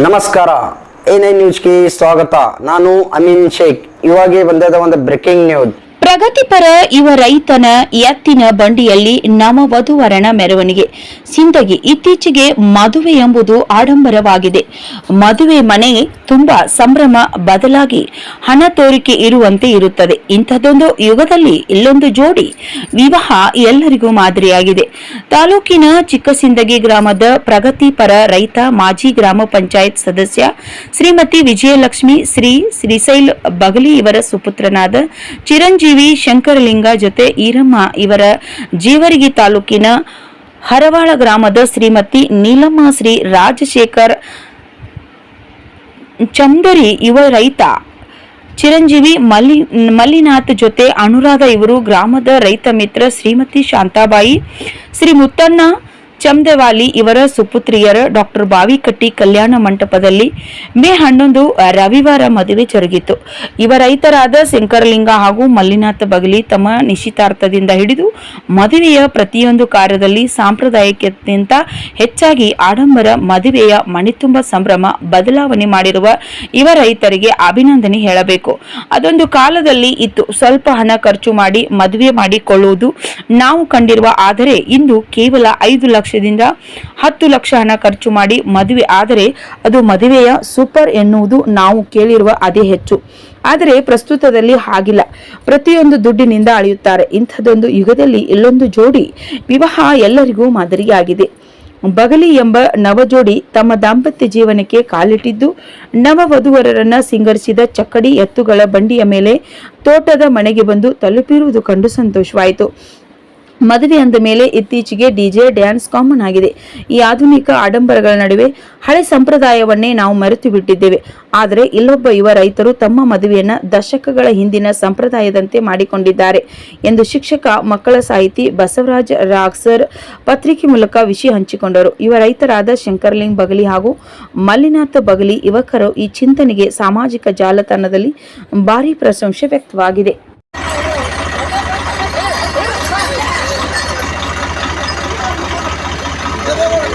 ನಮಸ್ಕಾರ. ಎ ನ್ಯೂಸ್ಗೆ ಸ್ವಾಗತ. ನಾನು ಅಮೀನ್ ಶೇಖ್. ಇವಾಗೆ ಬಂದಿದ್ದ ಒಂದು ಬ್ರೇಕಿಂಗ್ ನ್ಯೂಸ್. ಪ್ರಗತಿಪರ ಯುವ ರೈತನ ಎತ್ತಿನ ಬಂಡಿಯಲ್ಲಿ ನವವಧುವರನ ಮೆರವಣಿಗೆ. ಸಿಂದಗಿ ಇತ್ತೀಚೆಗೆ ಮದುವೆ ಎಂಬುದು ಆಡಂಬರವಾಗಿದೆ. ಮದುವೆ ಮನೆ ತುಂಬಾ ಸಂಭ್ರಮ, ಬದಲಾಗಿ ಹಣ ತೋರಿಕೆ ಇರುವಂತೆ ಇರುತ್ತದೆ. ಇಂಥದ್ದೊಂದು ಯುಗದಲ್ಲಿ ಇಲ್ಲೊಂದು ಜೋಡಿ ವಿವಾಹ ಎಲ್ಲರಿಗೂ ಮಾದರಿಯಾಗಿದೆ. ತಾಲೂಕಿನ ಚಿಕ್ಕಸಿಂದಗಿ ಗ್ರಾಮದ ಪ್ರಗತಿಪರ ರೈತ, ಮಾಜಿ ಗ್ರಾಮ ಪಂಚಾಯತ್ ಸದಸ್ಯ ಶ್ರೀಮತಿ ವಿಜಯಲಕ್ಷ್ಮಿ, ಶ್ರೀ ಶ್ರೀಸೈಲ್ ಬಗಲಿ ಇವರ ಸುಪುತ್ರನಾದ ಚಿರಂಜೀವಿ ಶಂಕರಲಿಂಗ ಜೊತೆ ಈರಮ್ಮ ಇವರ ಜೀವರಿಗಿ ತಾಲೂಕಿನ ಹರವಾಳ ಗ್ರಾಮದ ಶ್ರೀಮತಿ ನೀಲಮ್ಮ ಶ್ರೀ ರಾಜಶೇಖರ್ ಚಂದರಿ, ಯುವ ರೈತ ಚಿರಂಜೀವಿ ಮಲ್ಲಿ, ಮಲ್ಲಿನಾಥ್ ಜೊತೆ ಅನುರಾಧ ಇವರು ಗ್ರಾಮದ ರೈತ ಮಿತ್ರ ಶ್ರೀಮತಿ ಶಾಂತಾಬಾಯಿ, ಶ್ರೀ ಮುತ್ತಣ್ಣ ಚಮ್ದೆವಾಲಿ ಇವರ ಸುಪುತ್ರಿಯರ ಡಾಕ್ಟರ್ ಬಾವಿಕಟ್ಟಿ ಕಲ್ಯಾಣ ಮಂಟಪದಲ್ಲಿ ಮೇ ಹನ್ನೊಂದು ರವಿವಾರ ಮದುವೆ ಜರುಗಿತು. ಇವ ರೈತರಾದ ಶಂಕರಲಿಂಗ ಹಾಗೂ ಮಲ್ಲಿನಾಥ ಬಗಲಿ ತಮ್ಮ ನಿಶ್ಚಿತಾರ್ಥದಿಂದ ಹಿಡಿದು ಮದುವೆಯ ಪ್ರತಿಯೊಂದು ಕಾರ್ಯದಲ್ಲಿ ಸಾಂಪ್ರದಾಯಿಕಕ್ಕಿಂತ ಹೆಚ್ಚಾಗಿ ಆಡಂಬರ ಮದುವೆಯ ಮಣಿತುಂಬ ಸಂಭ್ರಮ, ಬದಲಾವಣೆ ಮಾಡಿರುವ ಇವ ರೈತರಿಗೆ ಅಭಿನಂದನೆ ಹೇಳಬೇಕು. ಅದೊಂದು ಕಾಲದಲ್ಲಿ ಇತ್ತು. ಸ್ವಲ್ಪ ಹಣ ಖರ್ಚು ಮಾಡಿ ಮದುವೆ ಮಾಡಿಕೊಳ್ಳುವುದು ನಾವು ಕಂಡಿರುವ ಆದರೆ ಇಂದು ಕೇವಲ ಐದು ಲಕ್ಷದಿಂದ ಹತ್ತು ಲಕ್ಷ ಹಣ ಖರ್ಚು ಮಾಡಿ ಮದುವೆ. ಆದರೆ ಅದು ಮದುವೆಯ ಸೂಪರ್ ಎನ್ನುವುದು ನಾವು ಕೇಳಿರುವ ಅದೇ ಹೆಚ್ಚು. ಆದರೆ ಪ್ರಸ್ತುತದಲ್ಲಿ ಹಾಗಿಲ್ಲ. ಪ್ರತಿಯೊಂದು ದುಡ್ಡಿನಿಂದ ಅಳೆಯುತ್ತಾರೆ. ಇಂಥದ್ದೊಂದು ಯುಗದಲ್ಲಿ ಇಲ್ಲೊಂದು ಜೋಡಿ ವಿವಾಹ ಎಲ್ಲರಿಗೂ ಮಾದರಿಯಾಗಿದೆ. ಬಗಲಿ ಎಂಬ ನವಜೋಡಿ ತಮ್ಮ ದಾಂಪತ್ಯ ಜೀವನಕ್ಕೆ ಕಾಲಿಟ್ಟಿದ್ದು ನವ ವಧುವರರನ್ನ ಸಿಂಗರಿಸಿದ ಚಕ್ಕಡಿ ಎತ್ತುಗಳ ಬಂಡಿಯ ಮೇಲೆ ತೋಟದ ಮನೆಗೆ ಬಂದು ತಲುಪಿರುವುದು ಕಂಡು ಸಂತೋಷವಾಯಿತು. ಮದುವೆ ಅಂದ ಮೇಲೆ ಇತ್ತೀಚೆಗೆ ಡಿಜೆ ಡ್ಯಾನ್ಸ್ ಕಾಮನ್ ಆಗಿದೆ. ಈ ಆಧುನಿಕ ಆಡಂಬರಗಳ ನಡುವೆ ಹಳೆ ಸಂಪ್ರದಾಯವನ್ನೇ ನಾವು ಮರೆತು ಬಿಟ್ಟಿದ್ದೇವೆ. ಆದರೆ ಇಲ್ಲೊಬ್ಬ ಯುವ ರೈತರು ತಮ್ಮ ಮದುವೆಯನ್ನು ದಶಕಗಳ ಹಿಂದಿನ ಸಂಪ್ರದಾಯದಂತೆ ಮಾಡಿಕೊಂಡಿದ್ದಾರೆ ಎಂದು ಶಿಕ್ಷಕ ಮಕ್ಕಳ ಸಾಹಿತಿ ಬಸವರಾಜ್ ರಾಕ್ಸರ್ ಪತ್ರಿಕೆ ಮೂಲಕ ವಿಷಯ ಹಂಚಿಕೊಂಡರು. ಯುವ ರೈತರಾದ ಶಂಕರ್ಲಿಂಗ್ ಬಗಲಿ ಹಾಗೂ ಮಲ್ಲಿನಾಥ ಬಗಲಿ ಯುವಕರು ಈ ಚಿಂತನೆಗೆ ಸಾಮಾಜಿಕ ಜಾಲತಾಣದಲ್ಲಿ ಭಾರಿ ಪ್ರಶಂಸೆ ವ್ಯಕ್ತವಾಗಿದೆ. Come on.